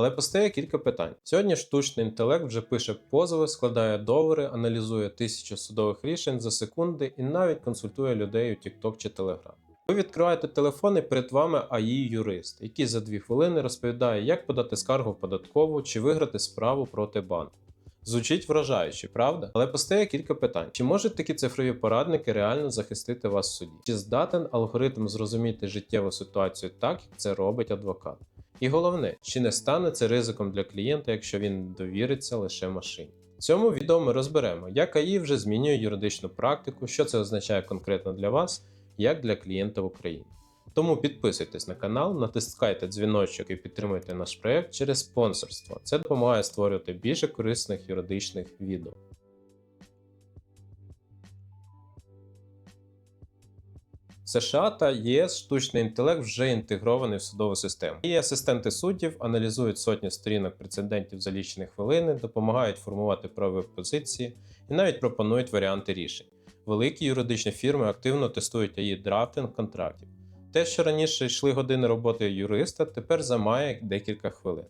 Але постає кілька питань. Сьогодні штучний інтелект вже пише позови, складає договори, аналізує тисячі судових рішень за секунди і навіть консультує людей у TikTok чи Telegram. Ви відкриваєте телефон і перед вами АІ-юрист, який за дві хвилини розповідає, як подати скаргу в податкову чи виграти справу проти банку. Звучить вражаюче, правда? Але постає кілька питань: чи можуть такі цифрові порадники реально захистити вас в суді? Чи здатен алгоритм зрозуміти життєву ситуацію так, як це робить адвокат? І головне, чи не стане це ризиком для клієнта, якщо він довіриться лише машині? В цьому відео ми розберемо, як АІ вже змінює юридичну практику, що це означає конкретно для вас, як для клієнта в Україні. Тому підписуйтесь на канал, натискайте дзвіночок і підтримуйте наш проект через спонсорство. Це допомагає створювати більше корисних юридичних відео. США та ЄС штучний інтелект вже інтегрований в судову систему. І асистенти суддів аналізують сотні сторінок прецедентів за лічені хвилини, допомагають формувати правові позиції і навіть пропонують варіанти рішень. Великі юридичні фірми активно тестують AI драфтинг контрактів. Те, що раніше йшли години роботи юриста, тепер займає декілька хвилин.